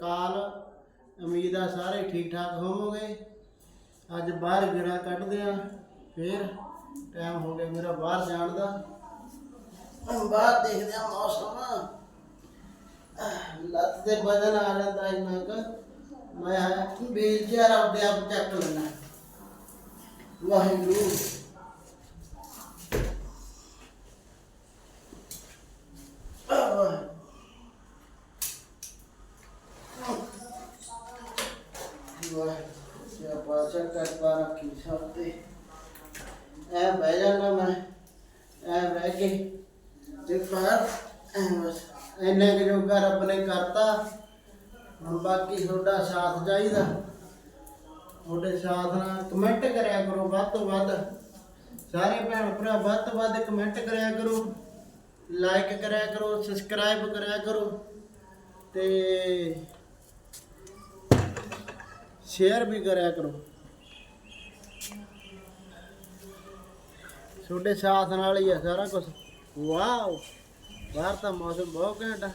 ਕਾਲ। ਉਮੀਦ ਆ ਸਾਰੇ ਠੀਕ ਠਾਕ ਹੋਵੋਗੇ। ਅੱਜ ਬਾਹਰ ਗੇੜਾ ਕੱਢਦੇ ਆ। ਫੇਰ ਟਾਈਮ ਹੋ ਗਿਆ ਮੇਰਾ ਬਾਹਰ ਜਾਣ ਦਾ। ਹੁਣ ਬਾਹਰ ਦੇਖਦੇ ਆ ਮੌਸਮ। ਲੱਤ ਦੇ ਵਜਨ ਆ ਜਾਂਦਾ ਇੰਨਾ ਕੁ। ਮੈਂ ਵੀਲ ਚੇਅਰ ਆਪਦੇ ਆਪ ਚੱਕ ਲੈਣਾ ਵਾਹਿਗੁਰੂ ਆਹ, ਵਾਹਿਗੁਰੂ ਸਿਆ ਰੱਖੀ ਸਭ ਤੇ। ਐ ਬਹਿ ਜਾਣਾ ਮੈਂ, ਐ ਬਹਿ ਕੇ। ਤੇ ਪਰ ਬਸ, ਇੰਨੇ ਕੁ ਜੋਗਾ ਰੱਬ ਨੇ ਕਰਤਾ। ਹੁਣ ਬਾਕੀ ਤੁਹਾਡਾ ਸਾਥ ਚਾਹੀਦਾ। ਤੁਹਾਡੇ ਸਾਥ ਨਾਲ ਕਮੈਂਟ ਕਰਿਆ ਕਰੋ ਵੱਧ ਤੋਂ ਵੱਧ। ਸਾਰੇ ਭੈਣ ਭਰਾ ਵੱਧ ਤੋਂ ਵੱਧ ਕਮੈਂਟ ਕਰਿਆ ਕਰੋ। ਲਾਈਕ ਕਰਿਆ ਕਰੋ ਸਬਸਕ੍ਰਾਈਬ ਕਰਿਆ ਕਰੋ। ਤੇ ਸ਼ੇਅਰ ਵੀ ਕਰਿਆ ਕਰੋ। ਤੁਹਾਡੇ ਸਾਥ ਨਾਲ ਹੀ ਆ ਸਾਰਾ ਕੁਝ ਵਾਓ, ਬਾਹਰ ਤਾਂ ਮੌਸਮ ਬਹੁਤ ਘੈਂਟ ਆ।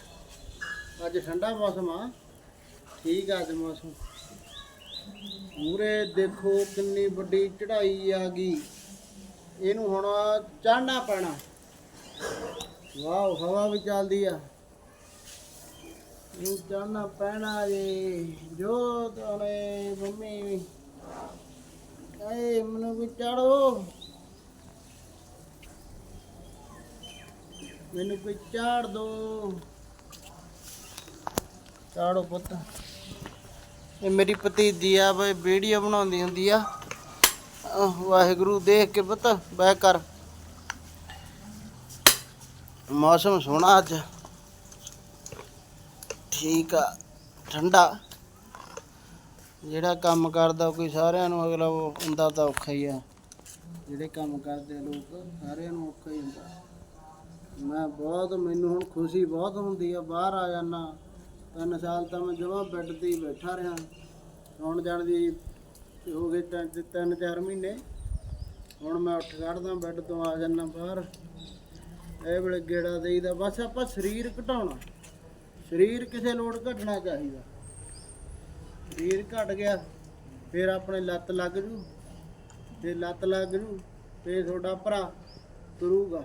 ਅੱਜ ਠੰਡਾ ਮੌਸਮ ਆ। ਠੀਕ ਆ ਅੱਜ ਮੌਸਮ। ਪੂਰੇ ਦੇਖੋ ਕਿੰਨੀ ਵੱਡੀ ਚੜ੍ਹਾਈ ਆ ਗਈ। ਇਹਨੂੰ ਹੁਣ ਚੜ੍ਹਨਾ ਪੈਣਾ। ਵਾਓ, ਹਵਾ ਵੀ ਚੱਲਦੀ ਆ। ਇਹ ਚੜ੍ਹਨਾ ਪੈਣਾ ਜੀ। ਜੋ ਤੋਨੇ ਮੰਮੀ। ਏ ਮੈਨੂੰ ਵੀ ਚੜੋ ਮੈਨੂੰ ਕੋਈ ਚਾੜ ਦੋ। ਚਾੜੋ ਪੁੱਤ। ਇਹ ਮੇਰੀ ਭਤੀਜੀ ਆ ਬਈ, ਵੀਡੀਓ ਬਣਾਉਂਦੀ ਹੁੰਦੀ ਆ। ਵਾਹਿਗੁਰੂ ਦੇਖ ਕੇ ਪੁੱਤ ਬੈ ਕਰ। ਮੌਸਮ ਸੋਹਣਾ ਅੱਜ। ਠੀਕ ਆ, ਠੰਡਾ। ਜਿਹੜਾ ਕੰਮ ਕਰਦਾ ਕੋਈ ਸਾਰਿਆਂ ਨੂੰ ਅਗਲਾ ਉਹ ਹੁੰਦਾ ਤਾਂ ਔਖਾ ਹੀ ਆ। ਜਿਹੜੇ ਕੰਮ ਕਰਦੇ ਆ ਲੋਕ, ਸਾਰਿਆਂ ਨੂੰ ਔਖਾ ਹੀ ਹੁੰਦਾ। ਮੈਂ ਬਹੁਤ, ਮੈਨੂੰ ਹੁਣ ਖੁਸ਼ੀ ਬਹੁਤ ਹੁੰਦੀ ਆ, ਬਾਹਰ ਆ ਜਾਣਾ ਤਿੰਨ ਸਾਲ ਤਾਂ ਮੈਂ ਜਮਾਂ ਬੈੱਡ ਤੇ ਹੀ ਬੈਠਾ ਰਿਹਾ। ਹੁਣ ਜਾਣ ਦੀ ਹੋ ਗਏ ਤਿੰਨ ਤਿੰਨ, ਚਾਰ ਮਹੀਨੇ। ਹੁਣ ਮੈਂ ਉੱਠ ਖੜਦਾ, ਬੈੱਡ ਤੋਂ ਆ ਜਾਣਾ ਬਾਹਰ। ਇਹ ਵੇਲੇ ਗੇੜਾ ਦੇਈਦਾ। ਬਸ ਆਪਾਂ ਸਰੀਰ ਘਟਾਉਣਾ। ਸਰੀਰ ਕਿਸੇ ਲੋੜ ਘਟਣਾ ਚਾਹੀਦਾ। ਸਰੀਰ ਘਟ ਗਿਆ, ਫਿਰ ਆਪਣੇ ਲੱਤ ਲੱਗ ਜੂ। ਜੇ ਲੱਤ ਲੱਗ ਜੂ ਤੇ ਤੁਹਾਡਾ ਭਰਾ ਤੁਰੂਗਾ।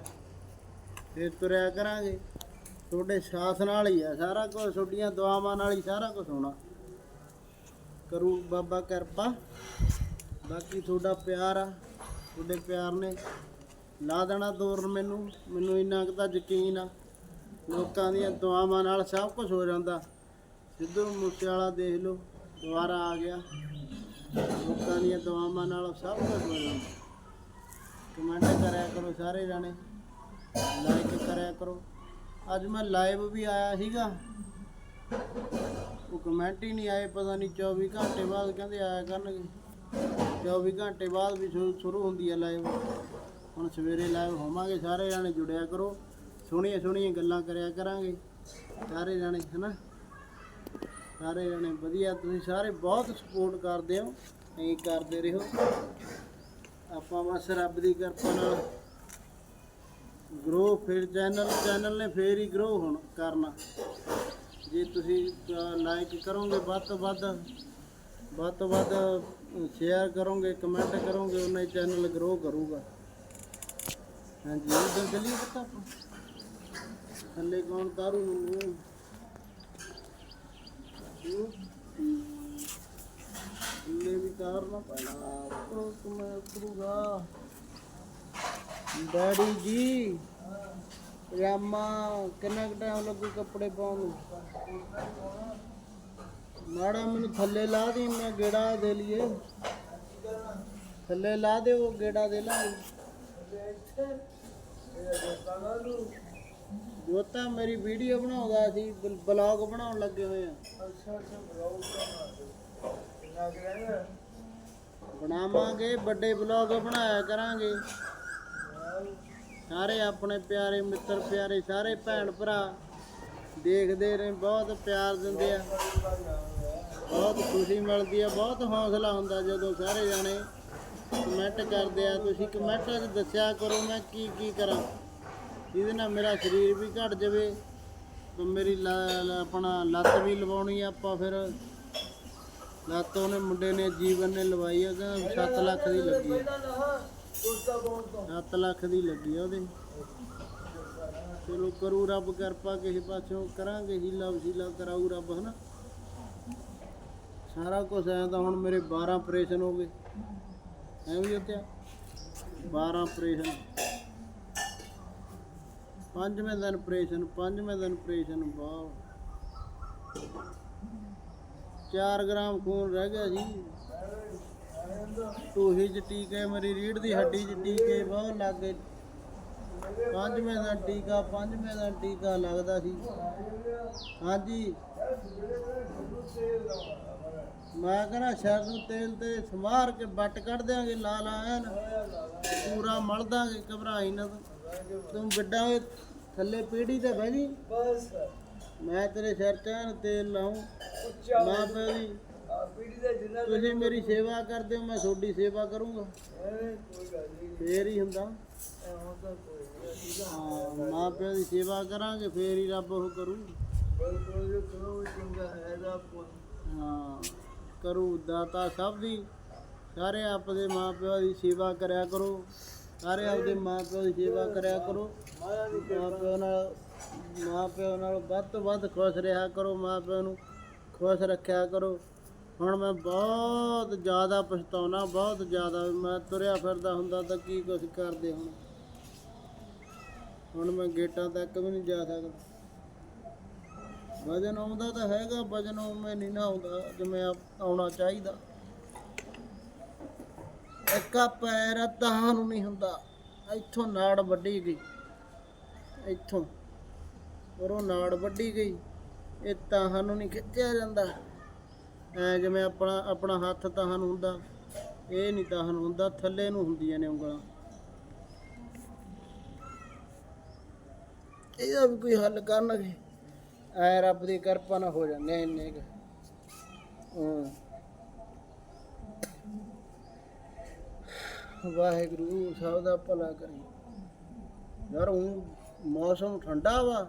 ਫਿਰ ਤੁਰਿਆ ਕਰਾਂਗੇ। ਤੁਹਾਡੇ ਸਾਥ ਨਾਲ ਹੀ ਆ, ਸਾਰਾ ਕੁਝ ਤੁਹਾਡੀਆਂ ਦੁਆਵਾਂ ਨਾਲ ਹੀ ਸਾਰਾ ਕੁਝ ਹੋਣਾ। ਕਰੂ ਬਾਬਾ ਕਿਰਪਾ। ਬਾਕੀ ਤੁਹਾਡਾ ਪਿਆਰ ਆ, ਤੁਹਾਡੇ ਪਿਆਰ ਨੇ ਲਾ ਦੇਣਾ ਦੌਰ ਮੈਨੂੰ। ਮੈਨੂੰ ਇੰਨਾ ਕੁ ਤਾਂ ਯਕੀਨ ਆ, ਲੋਕਾਂ ਦੀਆਂ ਦੁਆਵਾਂ ਨਾਲ ਸਭ ਕੁਝ ਹੋ ਜਾਂਦਾ। ਸਿੱਧੂ ਮੂਸੇਵਾਲਾ ਦੇਖ ਲਓ, ਦੁਬਾਰਾ ਆ ਗਿਆ। ਲੋਕਾਂ ਦੀਆਂ ਦੁਆਵਾਂ ਨਾਲ ਸਭ ਕੁਝ ਹੋ ਜਾਂਦਾ। ਕਮੈਂਟ ਕਰਿਆ ਕਰੋ ਸਾਰੇ ਜਾਣੇ। ਲਾਈਕ ਕਰਿਆ ਕਰੋ। ਅੱਜ ਮੈਂ ਲਾਈਵ ਵੀ ਆਇਆ ਸੀਗਾ। ਉਹ ਕਮੈਂਟ ਹੀ ਨਹੀਂ ਆਏ, ਪਤਾ ਨਹੀਂ 24 ਘੰਟੇ ਬਾਅਦ ਕਹਿੰਦੇ ਆਇਆ ਕਰਨਗੇ। 24 ਘੰਟੇ ਬਾਅਦ ਵੀ ਸ਼ੁਰੂ- ਸ਼ੁਰੂ ਹੁੰਦੀ ਹੈ ਲਾਈਵ ਹੁਣ ਸਵੇਰੇ ਲਾਈਵ ਹੋਵਾਂਗੇ, ਸਾਰੇ ਜਾਣੇ ਜੁੜਿਆ ਕਰੋ। ਸੋਹਣੀਆਂ ਸੋਹਣੀਆਂ ਗੱਲਾਂ ਕਰਿਆ ਕਰਾਂਗੇ। ਸਾਰੇ ਜਾਣੇ, ਹਨਾ? ਸਾਰੇ ਜਾਣੇ ਵਧੀਆ, ਤੁਸੀਂ ਸਾਰੇ ਬਹੁਤ ਸਪੋਰਟ ਕਰਦੇ ਹੋ। ਐਂ ਕਰਦੇ ਰਹੋ। ਆਪਾਂ ਬਸ ਰੱਬ ਦੀ ਕਿਰਪਾ ਨਾਲ ਗਰੋ ਫਿਰ ਚੈਨਲ ਚੈਨਲ ਨੇ ਫੇਰ ਹੀ ਗਰੋ ਹੁਣ ਕਰਨਾ ਜੇ ਤੁਸੀਂ ਲਾਈਕ ਕਰੋਗੇ ਵੱਧ ਤੋਂ ਵੱਧ ਵੱਧ ਤੋਂ ਵੱਧ ਸ਼ੇਅਰ ਕਰੋਗੇ ਕਮੈਂਟ ਕਰੋਗੇ ਉਹਨਾਂ ਹੀ ਚੈਨਲ ਗਰੋ ਕਰੂਗਾ ਹਾਂਜੀ ਉਧਰ ਚੱਲੀਏ ਪਤਾ ਆਪਾਂ ਥੱਲੇ ਕੌਣ ਤਾਰੂ ਮੈਨੂੰ ਹੂੰ? ਥੱਲੇ ਵੀ ਤਾਰਨਾ ਪੈਣਾ ਉੱਪਰੋਂ ਤੋਂ ਮੈਂ ਉਤਰੂਗਾ ਡੈਡੀ ਜੀ ਪਜਾਮਾ ਕਿੰਨਾ ਕੁ ਟਾਈਮ ਲੱਗੂ ਕੱਪੜੇ ਪਾਉਣ ਨੂੰ? ਮਾੜਾ ਮੈਨੂੰ ਥੱਲੇ ਲਾ ਦੀ, ਮੈਂ ਗੇੜਾ ਦੇ ਲਈਏ। ਥੱਲੇ ਲਾ ਦਿਓ, ਗੇੜਾ ਦੇ ਲਾਂਗੇ। ਜੋਤਾ ਮੇਰੀ ਵੀਡੀਓ ਬਣਾਉਂਦਾ ਸੀ ਬਲੌਗ ਬਣਾਉਣ ਲੱਗੇ ਹੋਏ ਆ। ਬਣਾਵਾਂਗੇ, ਵੱਡੇ ਬਲੌਗ ਬਣਾਇਆ ਕਰਾਂਗੇ। ਸਾਰੇ ਆਪਣੇ ਪਿਆਰੇ ਮਿੱਤਰ, ਪਿਆਰੇ ਸਾਰੇ ਭੈਣ ਭਰਾ ਦੇਖਦੇ ਨੇ ਬਹੁਤ ਪਿਆਰ ਦਿੰਦੇ ਆ। ਬਹੁਤ ਖੁਸ਼ੀ ਮਿਲਦੀ ਆ, ਬਹੁਤ ਹੌਸਲਾ ਹੁੰਦਾ ਜਦੋਂ ਸਾਰੇ ਜਾਣੇ ਕਮੈਂਟ ਕਰਦੇ ਆ। ਤੁਸੀਂ ਕਮੈਂਟ 'ਚ ਦੱਸਿਆ ਕਰੋ ਮੈਂ ਕੀ ਕੀ ਕਰਾਂ। ਜਿਹਦੇ ਨਾਲ ਮੇਰਾ ਸਰੀਰ ਵੀ ਘਟ ਜਾਵੇ ਤੇ ਮੇਰੀ ਲ- ਆਪਣਾ ਲੱਤ ਵੀ ਲਵਾਉਣੀ ਆ ਆਪਾਂ ਫਿਰ। ਲੱਤ ਉਹਨੇ ਮੁੰਡੇ ਨੇ ਜੀਵਨ ਨੇ ਲਵਾਈ ਆ ਕਹਿੰਦਾ 7 ਲੱਖ ਦੀ ਲੱਗੀ ਆ। 7 ਲੱਖ ਦੀ ਲੱਗੀ ਆ ਉਹਦੇ। ਚਲੋ ਕਰੂ ਰੱਬ ਕਿਰਪਾ, ਕਿਸੇ ਪਾਸੋਂ ਕਰਾਂਗੇ, ਹੀਲਾ ਵਸੀਲਾ ਕਰਾਊ ਰੱਬ, ਹਨਾ। ਸਾਰਾ ਕੁਝ ਐਂ ਤਾਂ ਹੁਣ ਮੇਰੇ 12 ਆਪਰੇਸ਼ਨ ਹੋ ਗਏ। ਐ ਵੀ ਉੱਤੇ 12 ਆਪਰੇਸ਼ਨ। ਪੰਜਵੇਂ ਦਿਨ ਆਪਰੇਸ਼ਨ, ਪੰਜਵੇਂ ਦਿਨ ਆਪਰੇਸ਼ਨ, ਵਾਹ। 4 ਗ੍ਰਾਮ ਖੂਨ ਰਹਿ ਗਿਆ ਸੀ ਟੂਹੀ ਚ ਟੀਕੇ ਮੇਰੀ ਰੀੜ ਦੀ ਹੱਡੀ ਚ ਟੀਕੇ ਬਹੁਤ ਲੱਗੇ ਪੰਜਵੇਂ ਦਿਨ ਟੀਕਾ ਪੰਜਵੇਂ ਦਿਨ ਟੀਕਾ ਲੱਗਦਾ ਸੀ। ਹਾਂਜੀ। ਮੈਂ ਕਹਿੰਦਾ ਸ਼ਹਿਰ ਨੂੰ ਤੇਲ ਤੇ ਸਮਾਰ ਕੇ ਬੱਟ ਕੱਢ ਦਿਆਂਗੇ ਲਾ ਲਾ ਐਨ। ਪੂਰਾ ਮਲ ਦਾਂਗੇ ਘਬਰਾਈ ਨਾ ਤੂੰ। ਤੂੰ ਵੱਡਾ ਹੋਏ ਥੱਲੇ ਪੀੜੀ ਤੇ ਬਹਿ ਜੀ। ਬਸ ਮੈਂ ਤੇਰੇ ਸਿਰ ਤੇ ਐਨ ਤੇਲ ਲਾਉਂ ਮਾਂ ਪਿਓ ਦੀ ਪੀੜੀ ਦਾ ਜਿੰਨਾ ਤੁਸੀਂ ਮੇਰੀ ਸੇਵਾ ਕਰਦੇ ਹੋ, ਮੈਂ ਤੁਹਾਡੀ ਸੇਵਾ ਕਰੂੰਗਾ। ਐ ਕੋਈ ਗੱਲ ਨਹੀਂ ਫੇਰ ਹੀ ਹੁੰਦਾ। ਐ ਹੁਣ ਤਾਂ ਕੋਈ ਨਹੀਂ ਹਾਂ, ਮਾਂ ਪਿਓ ਦੀ ਸੇਵਾ ਕਰਾਂਗੇ, ਫੇਰ ਹੀ ਰੱਬ ਉਹ ਕਰੂ ਬਿਲਕੁਲ ਜੋ ਕਰੋ ਚੰਗਾ ਹੈ ਦਾ ਹਾਂ, ਕਰੂ ਦਾਤਾ ਸਭ ਦੀ। ਸਾਰੇ ਆਪਦੇ ਮਾਂ ਪਿਓ ਦੀ ਸੇਵਾ ਕਰਿਆ ਕਰੋ। ਸਾਰੇ ਆਪਦੇ ਮਾਂ ਪਿਓ ਦੀ ਸੇਵਾ ਕਰਿਆ ਕਰੋ। ਮਾਂ ਪਿਓ ਨਾਲ, ਮਾਂ ਪਿਓ ਨਾਲ ਵੱਧ ਤੋਂ ਵੱਧ ਖੁਸ਼ ਰਿਹਾ ਕਰੋ, ਮਾਂ ਪਿਓ ਨੂੰ ਖੁਸ਼ ਰੱਖਿਆ ਕਰੋ। ਹੁਣ ਮੈਂ ਬਹੁਤ ਜ਼ਿਆਦਾ ਪਛਤਾਉਣਾ, ਬਹੁਤ ਜ਼ਿਆਦਾ ਮੈਂ ਤੁਰਿਆ ਫਿਰਦਾ ਹੁੰਦਾ ਤਾਂ ਕੀ ਕੁਛ ਕਰਦੇ ਹੁਣ? ਹੁਣ ਮੈਂ ਗੇਟਾਂ ਤੱਕ ਵੀ ਨਹੀਂ ਜਾ ਸਕਦਾ। ਵਜਨ ਆਉਂਦਾ ਤਾਂ ਹੈਗਾ, ਵਜਨ ਉਵੇਂ ਨਹੀਂ ਨਾ ਆਉਂਦਾ ਜਿਵੇਂ ਆਉਣਾ ਚਾਹੀਦਾ। ਇੱਕਾ ਪੈਰ ਤਾਂ ਨੂੰ ਨਹੀਂ ਹੁੰਦਾ। ਇੱਥੋਂ ਨਾੜ ਵੱਢੀ ਗਈ। ਇੱਥੋਂ। ਔਰ ਉਹ ਨਾੜ ਵੱਢੀ ਗਈ। ਇਹ ਤਾਂ ਨੂੰ ਨਹੀਂ ਖਿੱਚਿਆ ਜਾਂਦਾ। ਐ ਜਿਵੇਂ ਆਪਣਾ ਆਪਣਾ ਹੱਥ ਤਾਂ ਨੂੰ ਹੁੰਦਾ, ਇਹ ਨਹੀਂ ਤਾਂ ਨੂੰ ਹੁੰਦਾ, ਥੱਲੇ ਨੂੰ ਹੁੰਦੀਆਂ ਨੇ ਉਂਗਲਾਂ। ਇਹਦਾ ਵੀ ਕੋਈ ਹੱਲ ਕਰਨਗੇ ਐ ਰੱਬ ਦੀ ਕਿਰਪਾ ਨਾਲ ਹੋ ਜਾਂਦੇ ਇੰਨੇ ਕੁ। ਵਾਹਿਗੁਰੂ, ਸਭ ਦਾ ਭਲਾ ਕਰੇ। ਯਾਰ ਹੁਣ ਮੌਸਮ ਠੰਡਾ ਵਾ।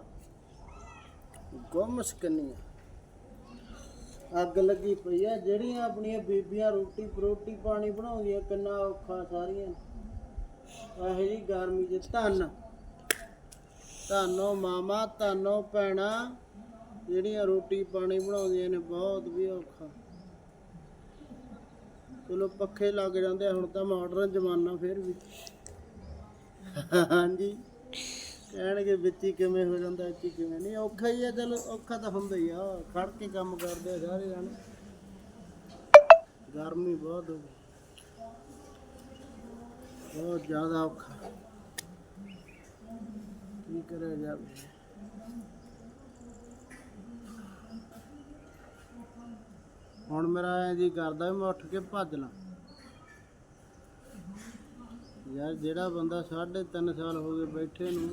ਗੁੰਮ ਕਿੰਨੀ ਅੱਗ ਲੱਗੀ ਪਈ ਆ। ਜਿਹੜੀਆਂ ਆਪਣੀਆਂ ਬੀਬੀਆਂ ਰੋਟੀ ਪਰੋਟੀ ਪਾਣੀ ਬਣਾਉਂਦੀਆਂ ਕਿੰਨਾ ਔਖਾ ਸਾਰੀਆਂ। ਇਹੋ ਜੀ ਗਰਮੀ ਚ ਧੰਨ। ਧੰਨੋ ਮਾਮਾ ਧੰਨੋ ਭੈਣਾ। ਜਿਹੜੀਆਂ ਰੋਟੀ ਪਾਣੀ ਬਣਾਉਂਦੀਆਂ ਨੇ ਬਹੁਤ ਵੀ ਔਖਾ। ਚਲੋ ਪੱਖੇ ਲੱਗ ਜਾਂਦੇ ਆ, ਹੁਣ ਤਾਂ ਮਾਡਰਨ ਜ਼ਮਾਨਾ ਫਿਰ ਵੀ। ਹਾਂਜੀ। ਕਹਿਣਗੇ ਵਿੱਚ ਹੀ ਕਿਵੇਂ ਹੋ ਜਾਂਦਾ, ਇੱਥੇ ਕਿਵੇਂ ਨਹੀਂ, ਔਖਾ ਹੀ ਆ, ਚਲੋ ਔਖਾ ਤਾਂ ਹੁੰਦਾ ਹੀ ਆ। ਖੜ ਕੇ ਕੰਮ ਕਰਦੇ ਆ ਸਾਰੇ ਜਾਣੇ। ਗਰਮੀ ਬਹੁਤ ਹੋ ਗਈ। ਬਹੁਤ ਜ਼ਿਆਦਾ ਔਖਾ। ਕੀ ਕਰਿਆ ਜਾਵੇ? ਹੁਣ ਮੇਰਾ ਐ ਜੀ ਕਰਦਾ ਮੈਂ ਉੱਠ ਕੇ ਭੱਜ ਲਾਂ। ਯਾਰ ਜਿਹੜਾ ਬੰਦਾ ਸਾਢੇ ਤਿੰਨ ਸਾਲ ਹੋ ਗਏ ਬੈਠੇ ਨੂੰ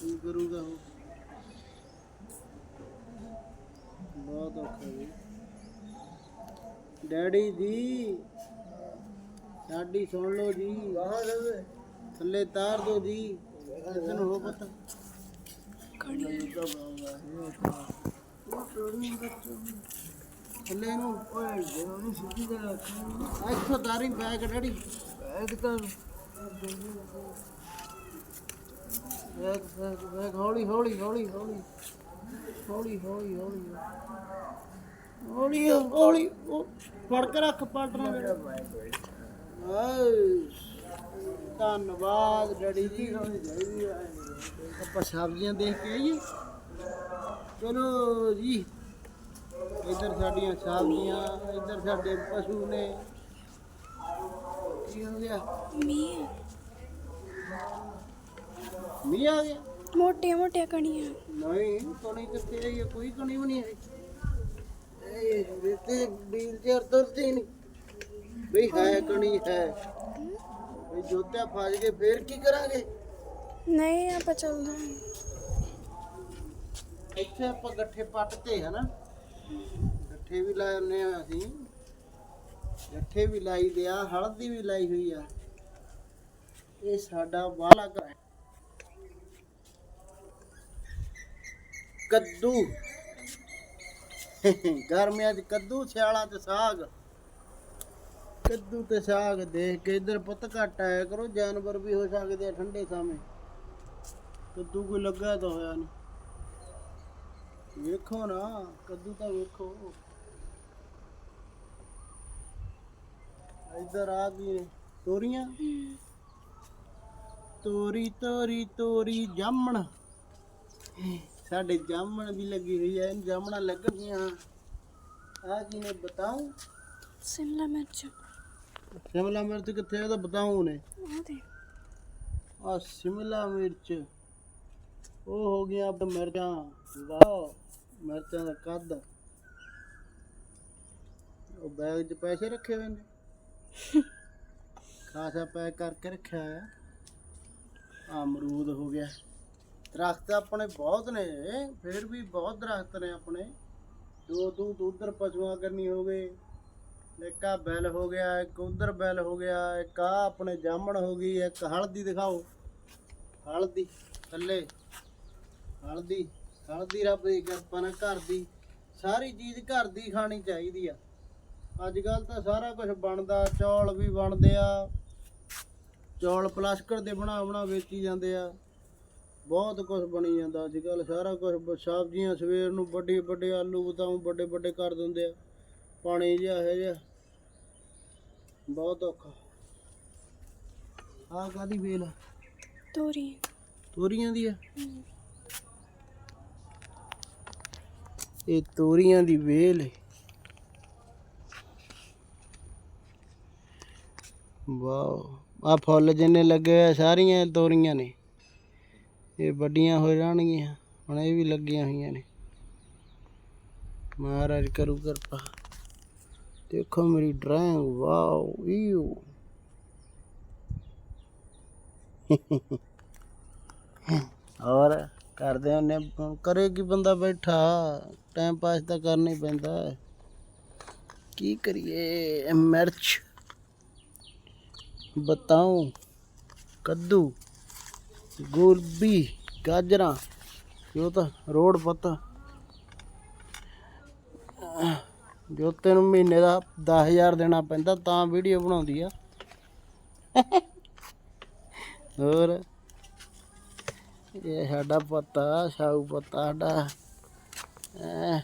ਕੀ ਕਰੂਗਾ ਉਹ? ਬਹੁਤ ਔਖਾ ਜੀ। ਡੈਡੀ ਜੀ, ਸਾਡੀ ਸੁਣ ਲਓ ਜੀ। ਕਹਾਂ ਥੱਲੇ ਤਾਰ ਦਿਓ ਜੀ। ਕਿਸੇ ਨੂੰ ਹੋ ਪਤਾ। ਥੱਲੇ ਨੂੰ। ਓਏ ਜਦੋਂ ਨਹੀਂ ਸਿੱਧੀ ਦਾ ਇੱਥੋਂ ਤਾਰੀ ਬੈਗ ਡੈਡੀ। ਬੈਗ ਤਾਂ ਬੈਗ ਬੈਗ ਬੈਗ ਹੌਲੀ ਹੌਲੀ ਹੌਲੀ ਹੌਲੀ ਹੌਲੀ ਹੌਲੀ ਹੌਲੀ ਹੌਲੀ ਹੌਲੀ ਫੜ ਕੇ ਰੱਖ ਪਾਟਣਾ ਮੇਰਾ ਧੰਨਵਾਦ, ਡੈਡੀ ਜੀ। ਆਪਾਂ ਸਬਜ਼ੀਆਂ ਦੇਖ ਕੇ ਆਈਏ। ਚਲੋ ਜੀ। ਇੱਧਰ ਸਾਡੀਆਂ ਸਬਜ਼ੀਆਂ, ਇੱਧਰ ਸਾਡੇ ਪਸ਼ੂ ਨੇ। ਕੀ ਹੋ ਗਿਆ? ਮੀਂਹ। ਮੀਂਹ ਆ ਗਿਆ? ਮੋਟੀਆਂ ਮੋਟੀਆਂ ਕਣੀਆਂ। ਨਹੀਂ ਕਣੀ ਕੋਈ ਕਣੀ ਵੀ ਨਹੀਂ ਇਹ ਵੀਲ ਹੈ ਕਣੀ ਹੈ। ਵੀ ਜੋਤਿਆ ਫਸ ਗਏ ਫੇਰ ਕੀ ਕਰਾਂਗੇ? ਨਹੀਂ ਆਪਾਂ ਚੱਲਦੇ ਹਾਂ। ਇੱਥੇ ਆਪਾਂ ਗੱਠੇ ਪੱਟਤੇ ਹਨਾ? ਗੱਠੇ ਵੀ ਲਾਏ ਹੁੰਨੇ ਆ ਅਸੀਂ। ਗੱਠੇ ਵੀ ਲਾਈ ਦੇ ਆ ਹਲਦੀ ਵੀ ਲਾਈ ਹੋਈ ਆ। ਇਹ ਸਾਡਾ ਵਾਲਾ ਘਰ ਕੱਦੂ। ਗਰਮੀਆਂ 'ਚ ਕੱਦੂ, ਸਿਆਲਾਂ 'ਚ ਸਾਗ। ਕੱਦੂ ਤੇ ਸਾਗ ਦੇਖ ਕੇ ਇਧਰ ਪੁੱਤ ਘੱਟ ਆਇਆ ਕਰੋ, ਜਾਨਵਰ ਵੀ ਹੋ ਸਕਦੇ ਆ ਠੰਡੇ ਸਮੇਂ। ਕੱਦੂ ਕੋਈ ਲੱਗਾ ਤਾਂ ਹੋਇਆ ਨਹੀਂ ਵੇਖੋ ਨਾ, ਕੱਦੂ ਤਾਂ ਵੇਖੋ। ਇਧਰ ਆ ਗਈ ਤੋਰੀਆਂ। ਤੋਰੀ ਤੋਰੀ ਤੋਰੀ ਜਾਮਣ। ਸਾਡੇ ਜਾਮਣ ਵੀ ਲੱਗੀ ਹੋਈ ਐ ਜਾਮਣਾਂ ਲੱਗਣੀਆਂ ਆ ਕੀ ਨੇ ਬਤਾਉ ਸ਼ਿਮਲਾ ਮਿਰਚ। ਸ਼ਿਮਲਾ ਮਿਰਚ ਕਿੱਥੇ ਆ? ਉਹਦਾ ਬਤਾਉ ਨੇ। ਉਹ ਦੇ ਆ ਸ਼ਿਮਲਾ ਮਿਰਚ। ਉਹ ਹੋ ਗਿਆ ਅਬ ਮਿਰਚਾਂ। ਵਾਹ ਮਿਰਚਾਂ ਦਾ ਕੱਦ। ਉਹ ਬੈਗ 'ਚ ਪੈਸੇ ਰੱਖੇ ਹੋਏ ਨੇ। ਖਾਸਾ ਪੈਕ ਕਰਕੇ ਰੱਖਿਆ ਆ ਅਮਰੂਦ ਹੋ ਗਿਆ। ਦਰਖਤ ਆਪਣੇ ਬਹੁਤ ਨੇ, ਫਿਰ ਵੀ ਬਹੁਤ ਦਰਖਤ ਨੇ ਆਪਣੇ। ਦੋ ਤੂੰ ਉਧਰ ਪਸ਼ੂਆਂ ਕਰਨੀ ਹੋ ਗਏ, ਇੱਕ ਆ ਬੈਲ ਹੋ ਗਿਆ, ਇੱਕ ਉਧਰ ਬੈਲ ਹੋ ਗਿਆ, ਇੱਕ ਆ ਆਪਣੇ ਜਾਮਣ ਹੋ ਗਈ, ਇੱਕ ਹਲਦੀ ਦਿਖਾਓ। ਹਲਦੀ, ਥੱਲੇ। ਹਲਦੀ ਹਲਦੀ ਰੱਬ ਦੀ ਕਿਰਪਾ ਨਾਲ ਘਰ ਦੀ, ਸਾਰੀ ਚੀਜ਼ ਘਰ ਦੀ ਖਾਣੀ ਚਾਹੀਦੀ ਆ। ਅੱਜ ਕੱਲ ਤਾਂ ਸਾਰਾ ਕੁਝ ਬਣਦਾ, ਚੌਲ ਵੀ ਬਣਦੇ ਆ। ਚੌਲ ਪਲਾਸਟਿਕ ਦੇ ਬਣਾ ਬਣਾ ਵੇਚੀ ਜਾਂਦੇ ਆ। ਬਹੁਤ ਕੁਝ ਬਣੀ ਜਾਂਦਾ ਅੱਜ ਕੱਲ ਸਾਰਾ ਕੁਝ ਸਬਜ਼ੀਆਂ ਸਵੇਰ ਨੂੰ ਵੱਡੇ ਵੱਡੇ ਆਲੂ ਬਤਾਉ ਵੱਡੇ ਵੱਡੇ ਕਰ ਦਿੰਦੇ ਆ। ਪਾਣੀ ਜਿਹਾ ਹੈ ਜਿਹਾ। ਬਹੁਤ ਔਖਾ। ਆਹ ਕਾਦੀ ਵੇਲ ਆ? ਤੋਰੀ। ਤੋਰੀਆਂ ਦੀ ਆ? ਇਹ ਤੋਰੀਆਂ ਦੀ ਵੇਲ ਹੈ ਵਾਓ। ਆ ਫੁੱਲ ਜਿੰਨੇ ਲੱਗੇ ਆ ਸਾਰੀਆਂ ਤੋਰੀਆਂ ਨੇ। ਇਹ ਵੱਡੀਆਂ ਹੋ ਜਾਣਗੀਆਂ। ਹੁਣ ਇਹ ਵੀ ਲੱਗੀਆਂ ਹੋਈਆਂ ਨੇ। ਮਹਾਰਾਜ ਕਰੂ ਕਿਰਪਾ। ਦੇਖੋ ਮੇਰੀ ਡਰਾਇੰਗ ਵਾਓ ਈਓ। ਔਰ ਕਰਦੇ ਹੁੰਨੇ ਆ, ਕਰੇ ਕੀ ਬੰਦਾ ਬੈਠਾ? ਟਾਈਮ ਪਾਸ ਤਾਂ ਕਰਨਾ ਹੀ ਪੈਂਦਾ। ਕੀ ਕਰੀਏ? ਮਿਰਚ। ਬਤਾਉ ਕੱਦੂ। ਗੋਭੀ ਗਾਜਰਾਂ ਜੋ ਤਾਂ ਰੋਡ ਪੱਤਾ। ਜੋਤੇ ਨੂੰ ਮਹੀਨੇ ਦਾ 10000 ਦੇਣਾ ਪੈਂਦਾ, ਤਾਂ ਵੀਡੀਓ ਬਣਾਉਂਦੀ ਆ। ਹੋਰ? ਇਹ ਸਾਡਾ ਪੱਤਾ ਸਾਊ ਪੱਤਾ ਸਾਡਾ। ਐ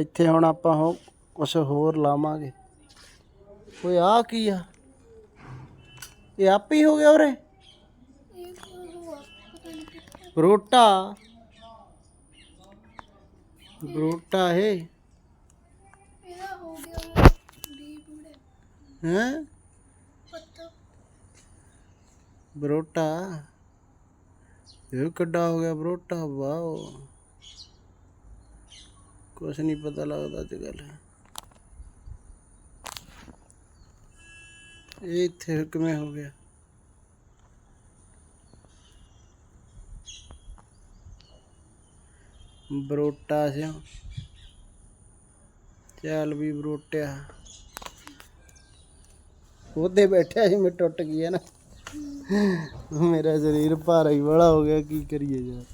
ਇੱਥੇ ਹੁਣ ਆਪਾਂ ਹੋ ਕੁਛ ਹੋਰ ਲਾਵਾਂਗੇ। ਓਏ ਆ ਕੀ ਆ? ਇਹ ਆਪ ਹੀ ਹੋ ਗਿਆ ਉਰੇ। ਬਰੋਟਾ। ਬਰੋਟਾ ਹੈ ਇਹਦਾ ਹੋ? ਗਿਆ ਵੀ ਬੁੜੇ ਹੈ ਪੱਤਾ ਬਰੋਟਾ। ਇਹ ਕਿੱਡਾ ਹੋ ਗਿਆ ਬਰੋਟਾ, ਵਾਓ। ਕੁਛ ਨਹੀਂ ਪਤਾ ਲੱਗਦਾ ਅੱਜ ਕੱਲ੍ਹ। ਇਹ ਇੱਥੇ ਕਿਵੇਂ ਹੋ ਗਿਆ? ਬਰੋਟਾ ਸਿਆ ਚੱਲ ਵੀ ਬਰੋਟਿਆ। ਉਹਦੇ ਬੈਠਿਆ ਸੀ, ਮੈਂ ਟੁੱਟ ਗਿਆ ਨਾ। ਮੇਰਾ ਸਰੀਰ ਭਾਰਾ ਹੀ ਬੜਾ ਹੋ ਗਿਆ, ਕੀ ਕਰੀਏ ਯਾਰ।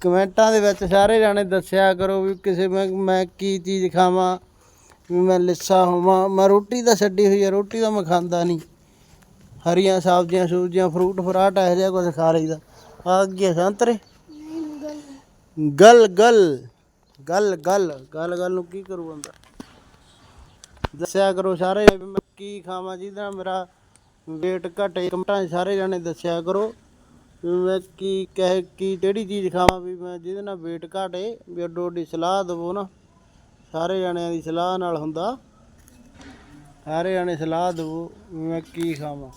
ਕਮੈਂਟਾਂ ਦੇ ਵਿੱਚ ਸਾਰੇ ਜਾਣੇ ਦੱਸਿਆ ਕਰੋ ਵੀ ਕਿਸੇ ਮੈਂ ਮੈਂ ਕੀ ਚੀਜ਼ ਖਾਵਾਂ। ਵੀ ਮੈਂ ਲਿੱਸਾ ਹੋਵਾਂ, ਮੈਂ ਰੋਟੀ ਤਾਂ ਛੱਡੀ ਹੋਈ ਹੈ ਰੋਟੀ ਤਾਂ ਮੈਂ ਖਾਂਦਾ ਨਹੀਂ। ਹਰੀਆਂ ਸਬਜ਼ੀਆਂ, ਸੂਬਜ਼ੀਆਂ ਫਰੂਟ ਫਰਾਟ ਇਹੋ ਜਿਹਾ ਕੁਝ ਖਾ ਲਈਦਾ। ਆ ਗਿਆ ਸੰਤਰੇ। ਗਲ ਗਲ ਗਲ ਗਲ ਗਲ ਗਲ ਨੂੰ ਕੀ ਕਰੂ ਬੰਦਾ ਦੱਸਿਆ ਕਰੋ ਸਾਰੇ ਵੀ ਮੈਂ ਕੀ ਖਾਵਾਂ, ਜਿਹਦੇ ਨਾਲ ਮੇਰਾ weight ਘਟੇ ਕਮੈਂਟਾਂ ਸਾਰੇ ਜਾਣੇ ਦੱਸਿਆ ਕਰੋ ਵੀ ਮੈਂ ਕੀ ਕਹੇ, ਕੀ, ਕਿਹੜੀ ਚੀਜ਼ ਖਾਵਾਂ, ਵੀ ਮੈਂ ਜਿਹਦੇ ਨਾਲ weight ਘਟੇ ਵੀ ਅੱਡੋ ਅੱਡੀ ਸਲਾਹ ਦੇਵੋ ਨਾ। ਸਾਰੇ ਜਣਿਆਂ ਦੀ ਸਲਾਹ ਨਾਲ ਹੁੰਦਾ। ਸਾਰੇ ਜਾਣੇ ਸਲਾਹ ਦੇਵੋ ਵੀ ਮੈਂ ਕੀ ਖਾਵਾਂ।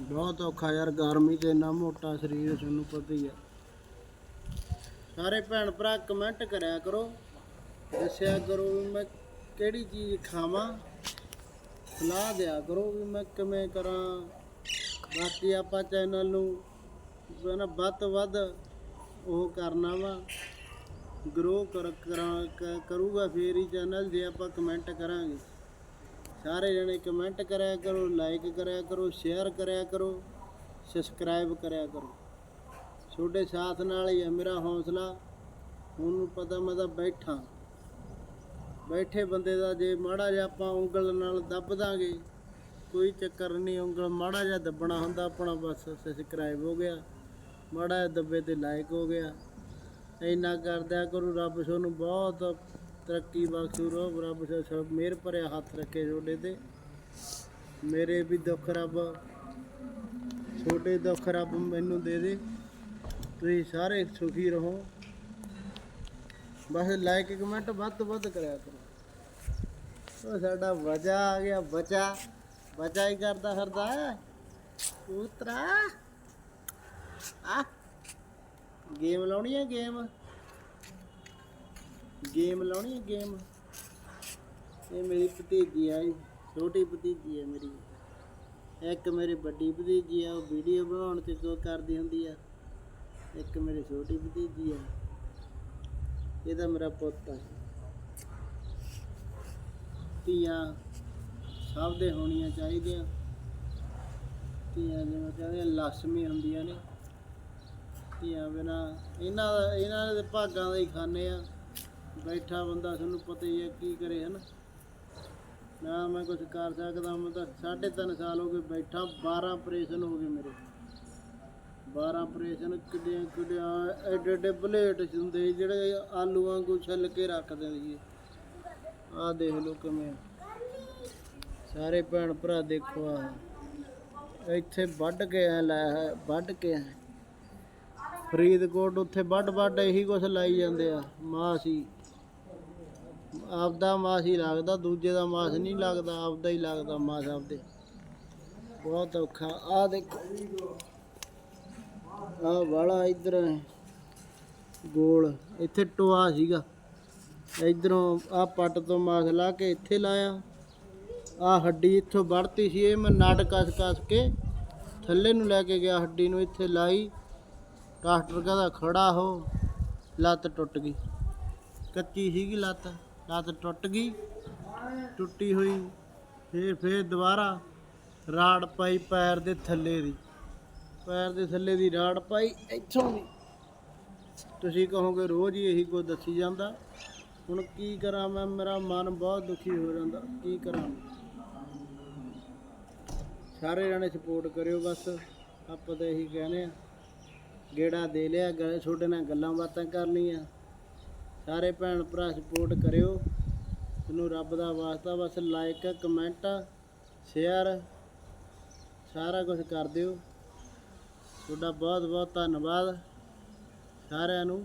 ਬਹੁਤ ਔਖਾ ਯਾਰ, ਗਰਮੀ 'ਚ ਇੰਨਾ ਮੋਟਾ ਸਰੀਰ ਤੁਹਾਨੂੰ ਪਤਾ ਹੀ ਆ। ਸਾਰੇ ਭੈਣ ਭਰਾ ਕਮੈਂਟ ਕਰਿਆ ਕਰੋ, ਦੱਸਿਆ ਕਰੋ ਵੀ ਮੈਂ ਕਿਹੜੀ ਚੀਜ਼ ਖਾਵਾਂ। ਸਲਾਹ ਦਿਆ ਕਰੋ ਵੀ ਮੈਂ ਕਿਵੇਂ ਕਰਾਂ। ਬਾਕੀ ਆਪਾਂ ਚੈਨਲ ਨੂੰ ਨਾ ਵੱਧ ਤੋਂ ਵੱਧ ਉਹ ਕਰਨਾ ਵਾ। ਗਰੋ ਕਰ, ਕਰਾਂ, ਕ- ਕਰੂਗਾ ਫੇਰ ਹੀ ਚੈਨਲ ਜੇ ਆਪਾਂ ਕਮੈਂਟ ਕਰਾਂਗੇ। ਸਾਰੇ ਜਣੇ ਕਮੈਂਟ ਕਰਿਆ ਕਰੋ ਲਾਈਕ ਕਰਿਆ ਕਰੋ ਸ਼ੇਅਰ ਕਰਿਆ ਕਰੋ ਸਬਸਕ੍ਰਾਈਬ ਕਰਿਆ ਕਰੋ। ਤੁਹਾਡੇ ਸਾਥ ਨਾਲ ਹੀ ਹੈ ਮੇਰਾ ਹੌਸਲਾ। ਹੁਣ ਪਤਾ ਮੈਂ ਤਾਂ ਬੈਠਾ। ਬੈਠੇ ਬੰਦੇ ਦਾ ਜੇ ਮਾੜਾ ਜਿਹਾ ਆਪਾਂ ਉਂਗਲ ਨਾਲ ਦੱਬ ਦਾਂਗੇ, ਕੋਈ ਚੱਕਰ ਨਹੀਂ, ਉਂਗਲ ਮਾੜਾ ਜਿਹਾ ਦੱਬਣਾ ਹੁੰਦਾ ਆਪਣਾ ਬਸ ਸਬਸਕ੍ਰਾਈਬ ਹੋ ਗਿਆ। ਮਾੜਾ ਜਿਹਾ ਦੱਬੇ ਤੇ ਲਾਈਕ ਹੋ ਗਿਆ। ਇੰਨਾ ਕਰਦਿਆ ਕਰੋ ਰੱਬ ਤੁਹਾਨੂੰ ਬਹੁਤ ਤਰੱਕੀ ਬਖਸ਼ੂ ਰੋ ਰੱਬ ਸਭ ਮਿਹਰ ਭਰਿਆ ਹੱਥ ਰੱਖੇ ਤੁਹਾਡੇ ਤੇ। ਮੇਰੇ ਵੀ ਦੁੱਖ ਰੱਬ ਛੋਟੇ ਦੁੱਖ ਰੱਬ ਮੈਨੂੰ ਦੇ ਦੇ। ਤੁਸੀਂ ਸਾਰੇ ਸੁਖੀ ਰਹੋ। ਬਸ ਲਾਈਕ ਕਮੈਂਟ ਵੱਧ ਤੋਂ ਵੱਧ ਕਰਿਆ ਕਰੋ। ਉਹ ਸਾਡਾ ਬਚਾ ਆ ਗਿਆ ਬਚਾ ਬਚਾ ਹੀ ਕਰਦਾ ਫਿਰਦਾ। ਉਤਰਾ ਆ। ਗੇਮ ਲਾਉਣੀ ਹੈ ਗੇਮ ਗੇਮ ਲਾਉਣੀ ਹੈ ਗੇਮ ਇਹ ਮੇਰੀ ਭਤੀਜੀ ਆ ਜੀ, ਛੋਟੀ ਭਤੀਜੀ ਹੈ ਮੇਰੀ। ਇੱਕ ਮੇਰੀ ਵੱਡੀ ਭਤੀਜੀ ਆ ਉਹ ਵੀਡੀਓ ਬਣਾਉਣ ਤੇ ਕੋ ਕਰਦੀ ਹੁੰਦੀ ਆ। ਇੱਕ ਮੇਰੀ ਛੋਟੀ ਭਤੀਜੀ ਆ। ਇਹਦਾ ਮੇਰਾ ਪੁੱਤ ਆ ਧੀਆਂ ਸਭ ਦੇ ਹੋਣੀਆਂ ਚਾਹੀਦੀਆਂ। ਧੀਆਂ ਜਿਵੇਂ ਕਹਿੰਦੇ ਲక్ష్ਮੀ ਹੁੰਦੀਆਂ ਨੇ। ਧੀਆਂ ਬਿਨਾ। ਇਹਨਾਂ ਦਾ ਇਹਨਾਂ ਦੇ ਭਾਗਾਂ ਦਾ ਹੀ ਖਾਣੇ ਆ। ਬੈਠਾ ਬੰਦਾ ਤੁਹਾਨੂੰ ਪਤਾ ਹੀ ਹੈ ਕੀ ਕਰੇ, ਹਨ? ਨਾ ਮੈਂ ਕੁਝ ਕਰ ਸਕਦਾ, ਮੈਂ ਤਾਂ ਸਾਢੇ ਤਿੰਨ ਸਾਲ ਹੋ ਗਏ ਬੈਠਾ 12 ਆਪਰੇਸ਼ਨ ਹੋ ਗਏ ਮੇਰੇ। 12 ਆਪਰੇਸ਼ਨ ਕਿੱਡੇ ਕਿੱਡੇ ਐਡੇ ਐਡੇ ਬਲੇਟ ਹੁੰਦੇ ਸੀ ਜਿਹੜੇ ਆਲੂ ਵਾਂਗੂ ਛਿੱਲ ਕੇ ਰੱਖ ਦਿੰਦੇ ਸੀ। ਆਹ ਦੇਖ ਲਓ ਕਿਵੇਂ ਸਾਰੇ ਭੈਣ ਭਰਾ ਦੇਖੋ ਆ ਇੱਥੇ ਵੱਢ ਕੇ ਆ ਲੈ ਹੈ ਵੱਢ ਕੇ ਆ ਫਰੀਦਕੋਟ ਉੱਥੇ ਵੱਢ ਵੱਢ ਇਹੀ ਕੁਛ ਲਾਈ ਜਾਂਦੇ ਆ, ਮਾਸੀ। ਆਪਦਾ ਮਾਸ ਹੀ ਲੱਗਦਾ, ਦੂਜੇ ਦਾ ਮਾਸ ਨਹੀਂ ਲੱਗਦਾ, ਆਪਦਾ ਹੀ ਲੱਗਦਾ ਮਾਸ ਆਪਦੇ। ਬਹੁਤ ਔਖਾ। ਆ ਦੇਖੋ। ਆ ਵਾਲਾ ਇਧਰ ਗੋਲ। ਇੱਥੇ ਟੋਆ ਸੀਗਾ। ਇਧਰੋਂ ਆ ਪੱਟ ਤੋਂ ਮਾਸ ਲਾ ਕੇ ਇੱਥੇ ਲਾਇਆ। ਆ ਹੱਡੀ ਇੱਥੋਂ ਵੜਤੀ ਸੀ, ਇਹ ਮੈਂ ਨਟ ਕਸ ਕਸ ਕੇ ਥੱਲੇ ਨੂੰ ਲੈ ਕੇ ਗਿਆ, ਹੱਡੀ ਨੂੰ ਇੱਥੇ ਲਾਈ। ਡਾਕਟਰ ਕਹਿੰਦਾ ਖੜਾ ਹੋ, ਲੱਤ ਟੁੱਟ ਗਈ। ਕੱਚੀ ਸੀਗੀ ਲੱਤ ਲੱਤ ਟੁੱਟ ਗਈ, ਟੁੱਟੀ ਹੋਈ। ਫੇਰ ਫੇਰ ਦੁਬਾਰਾ ਰਾੜ ਪਾਈ ਪੈਰ ਦੇ ਥੱਲੇ ਦੀ। ਪੈਰ ਦੇ ਥੱਲੇ ਦੀ ਰਾੜ ਪਾਈ ਇੱਥੋਂ ਦੀ। ਤੁਸੀਂ ਕਹੋਗੇ, ਰੋਜ਼ ਹੀ ਇਹੀ ਕੁਝ ਦੱਸੀ ਜਾਂਦਾ। ਹੁਣ ਕੀ ਕਰਾਂ ਮੈਂ? ਮੇਰਾ ਮਨ ਬਹੁਤ ਦੁਖੀ ਹੋ ਜਾਂਦਾ। ਕੀ ਕਰਾਂ? ਸਾਰੇ ਜਣੇ ਸਪੋਰਟ ਕਰਿਓ ਬਸ। ਆਪਾਂ ਤਾਂ ਇਹੀ ਕਹਿੰਦੇ ਆ ਗੇੜਾ ਦੇ ਲਿਆ ਗਏ ਤੁਹਾਡੇ ਨਾਲ ਗੱਲਾਂ ਬਾਤਾਂ ਕਰਨੀਆਂ। ਸਾਰੇ ਭੈਣ ਭਰਾ ਸਪੋਰਟ ਕਰਿਓ। ਤੁਹਾਨੂੰ ਰੱਬ ਦਾ ਵਾਸਤਾ, ਬਸ ਲਾਈਕ ਕਮੈਂਟ ਸ਼ੇਅਰ ਸਾਰਾ ਕੁਝ ਕਰ ਦਿਓ। ਤੁਹਾਡਾ ਬਹੁਤ ਬਹੁਤ ਧੰਨਵਾਦ। ਸਾਰਿਆਂ ਨੂੰ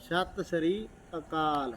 ਸਤਿ ਸ੍ਰੀ ਅਕਾਲ।